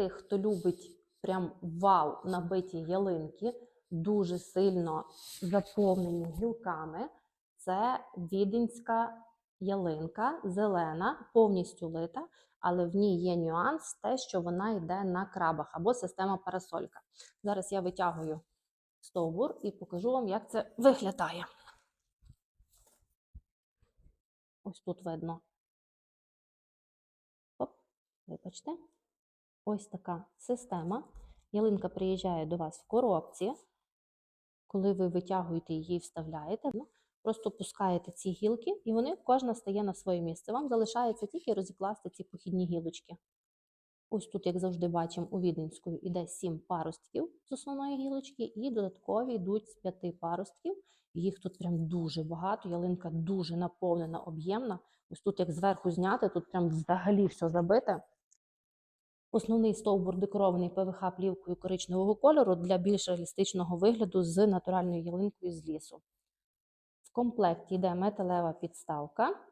тих, хто любить прям вау набиті ялинки, дуже сильно заповнені гілками. Це віденська ялинка, зелена, повністю лита, але в ній є нюанс, те, що вона йде на крабах або система парасолька. Зараз я витягую стовбур і покажу вам, як це виглядає. Ось тут видно. Оп, вибачте. Ось така система. Ялинка приїжджає до вас в коробці. Коли ви витягуєте її і вставляєте, ну, просто пускаєте ці гілки, і вони кожна стає на своє місце. Вам залишається тільки розікласти ці похідні гілочки. Ось тут, як завжди, бачимо, у Віденської йде 7 паростків з основної гілочки, і додаткові йдуть з 5 паростків. Їх тут прям дуже багато. Ялинка дуже наповнена, об'ємна. Ось тут, як зверху зняти, тут прям взагалі все забите. Основний стовбур декорований ПВХ плівкою коричневого кольору для більш реалістичного вигляду з натуральною ялинкою з лісу. В комплекті йде металева підставка